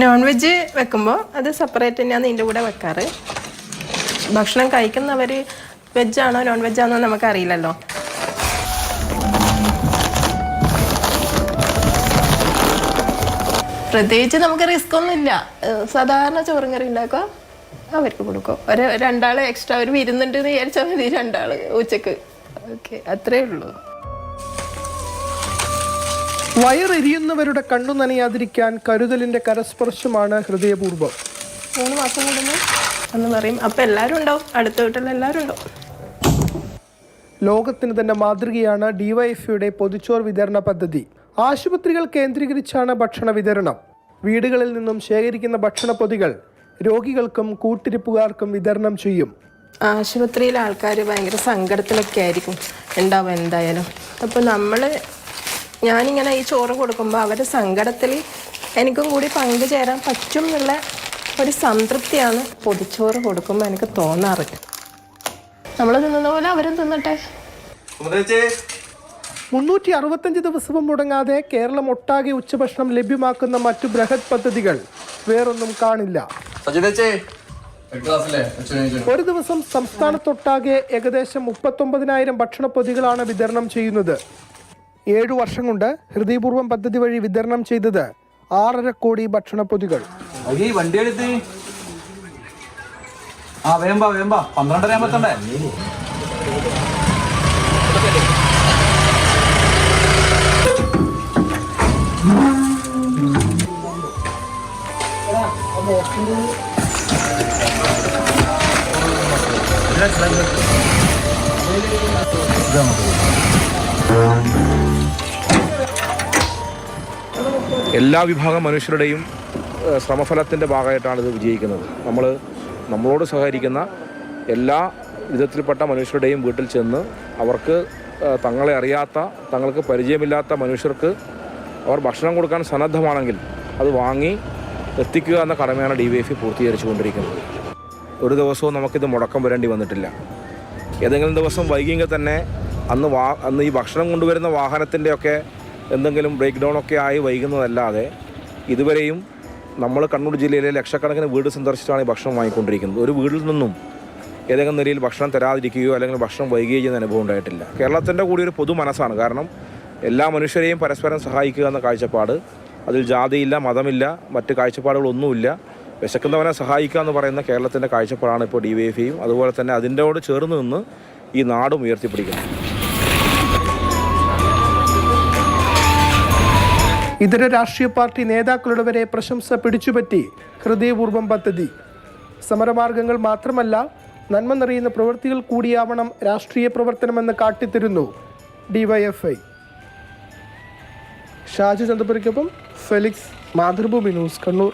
Non veg വെക്കുമ്പോൾ അത് separate തന്നെയാണ് ഇതിന്റെ കൂടെ വെക്കാറ്. ഭക്ഷണം കഴിക്കുന്നവർ വെജാണോ നോൺ വെജാണോ നമുക്കറിയില്ലല്ലോ പ്രത്യേകിച്ച് നമുക്ക് റിസ്ക് ഒന്നുമില്ല സാധാരണ ചോറും കറി ഉണ്ടാക്കുക അവർക്ക് കൊടുക്കും. ഒരു രണ്ടാൾ എക്സ്ട്രാ ഒരു വിരുന്നുണ്ട് എന്ന് വിചാരിച്ചാൽ മതി രണ്ടാൾ ഉച്ചയ്ക്ക്. ഓക്കെ അത്രേ ഉള്ളൂ. വയറെരിയുന്നവരുടെ കണ്ണു നനയാതിരിക്കാൻ കരുതലിന്റെ കരസ്പർശമാണ് ഹൃദയപൂർവം. മൂന്ന് മാസം കൂടുമ്പോൾ എന്ന് പറയും അപ്പം എല്ലാവരും ഉണ്ടാവും. അടുത്ത വീട്ടിൽ എല്ലാവരും ഉണ്ടാവും. ലോകത്തിന് തന്നെ മാതൃകയാണ് ഡിവൈഎഫ്ഐയുടെ പൊതിച്ചോർ വിതരണ പദ്ധതി. ആശുപത്രികൾ കേന്ദ്രീകരിച്ചാണ് ഭക്ഷണ വിതരണം. വീടുകളിൽ നിന്നും ശേഖരിക്കുന്ന ഭക്ഷണ പൊതികൾ രോഗികൾക്കും കൂട്ടിരിപ്പുകാർക്കും വിതരണം ചെയ്യും. ആശുപത്രിയിലെ ആൾക്കാർ ഭയങ്കര സങ്കടത്തിലൊക്കെ ആയിരിക്കും. ഉണ്ടാവും എന്തായാലും. അപ്പോൾ നമ്മൾ ഞാനിങ്ങനെ ഈ ചോറ് കൊടുക്കുമ്പോൾ അവരുടെ സങ്കടത്തിൽ എനിക്കും കൂടി പങ്കുചേരാൻ പറ്റും എന്നുള്ള ഒരു സംതൃപ്തിയാണ് പൊതിച്ചോറ് കൊടുക്കുമ്പോൾ എനിക്ക് തോന്നാറ്. നമ്മൾ തിന്നുന്ന പോലെ അവരും തിന്നട്ടെ. മുന്നൂറ്റി അറുപത്തഞ്ച് ദിവസവും മുടങ്ങാതെ കേരളം ഒട്ടാകെ ഉച്ചഭക്ഷണം ലഭ്യമാക്കുന്ന മറ്റു ബൃഹത് പദ്ധതികൾ വേറൊന്നും കാണില്ല. ഒരു ദിവസം സംസ്ഥാനത്തൊട്ടാകെ ഏകദേശം മുപ്പത്തൊമ്പതിനായിരം ഭക്ഷണ പൊതികളാണ് വിതരണം ചെയ്യുന്നത്. ഏഴു വർഷം കൊണ്ട് ഹൃദയപൂർവം പദ്ധതി വഴി വിതരണം ചെയ്തത് ആറര കോടി ഭക്ഷണ പൊതികൾ ഈ വണ്ടി എടുത്ത് ആ വേമ്പാ വേമ്പാ പന്ത്രണ്ടര ആകുമ്പത്തണ്ടേ എല്ലാ വിഭാഗം മനുഷ്യരുടെയും ശ്രമഫലത്തിന്റെ ഭാഗമായിട്ടാണ് ഇത് വിജയിക്കുന്നത്. നമ്മൾ നമ്മളോട് സഹകരിക്കുന്ന എല്ലാ വിധത്തിൽപ്പെട്ട മനുഷ്യരുടെയും വീട്ടിൽ ചെന്ന് അവർക്ക് തങ്ങളെ അറിയാത്ത തങ്ങൾക്ക് പരിചയമില്ലാത്ത മനുഷ്യർക്ക് അവർ ഭക്ഷണം കൊടുക്കാൻ സന്നദ്ധമാണെങ്കിൽ അത് വാങ്ങി എത്തിക്കുക എന്ന കടമയാണ് ഡി വൈ എഫ് പൂർത്തീകരിച്ചു കൊണ്ടിരിക്കുന്നത്. ഒരു ദിവസവും നമുക്കിത് മുടക്കം വരേണ്ടി വന്നിട്ടില്ല. ഏതെങ്കിലും ദിവസം വൈകിയെങ്കിൽ തന്നെ അന്ന് വാ അന്ന് ഈ ഭക്ഷണം കൊണ്ടുവരുന്ന വാഹനത്തിന്റെയൊക്കെ എന്തെങ്കിലും ബ്രേക്ക് ഡൗൺ ഒക്കെ ആയി വൈകുന്നതല്ലാതെ ഇതുവരെയും നമ്മൾ കണ്ണൂർ ജില്ലയിലെ ലക്ഷക്കണക്കിന് വീട് സന്ദർശിച്ചാണ് ഈ ഭക്ഷണം വാങ്ങിക്കൊണ്ടിരിക്കുന്നത്. ഒരു വീട്ടിൽ നിന്നും ഏതെങ്കിലും നിലയിൽ ഭക്ഷണം തരാതിരിക്കുകയോ അല്ലെങ്കിൽ ഭക്ഷണം വൈകുകയോ ചെയ്യുന്ന അനുഭവം ഉണ്ടായിട്ടില്ല. കേരളത്തിന്റെ കൂടി ഒരു പൊതു മനസ്സാണ്. കാരണം എല്ലാ മനുഷ്യരെയും പരസ്പരം സഹായിക്കുക എന്ന കാഴ്ചപ്പാട് അതിൽ ജാതിയില്ല മതമില്ല മറ്റ് കാഴ്ചപ്പാടുകളൊന്നുമില്ല. വിശക്കുന്നവനെ സഹായിക്കുക എന്ന് പറയുന്ന കേരളത്തിന്റെ കാഴ്ചപ്പാടാണ് ഇപ്പോൾ ഡി വൈ എഫ് ഐയും അതുപോലെ തന്നെ അതിന്റെയോട് ചേർന്ന് നിന്ന് ഈ നാടും ഉയർത്തിപ്പിടിക്കുന്നത്. ഇതര രാഷ്ട്രീയ പാർട്ടി നേതാക്കളുടെ വരെ പ്രശംസ പിടിച്ചുപറ്റി ഹൃദയപൂർവം പദ്ധതി. സമരമാർഗങ്ങൾ മാത്രമല്ല നന്മ നിറയുന്ന പ്രവൃത്തികൾ കൂടിയാവണം രാഷ്ട്രീയ പ്രവർത്തനമെന്ന് കാട്ടിത്തരുന്നു ഡിവൈഎഫ്ഐ. ഷാജു ചന്ദ്രപുരയ്ക്കൊപ്പം ഫെലിക്സ് മാതൃഭൂമി ന്യൂസ് കണ്ണൂർ.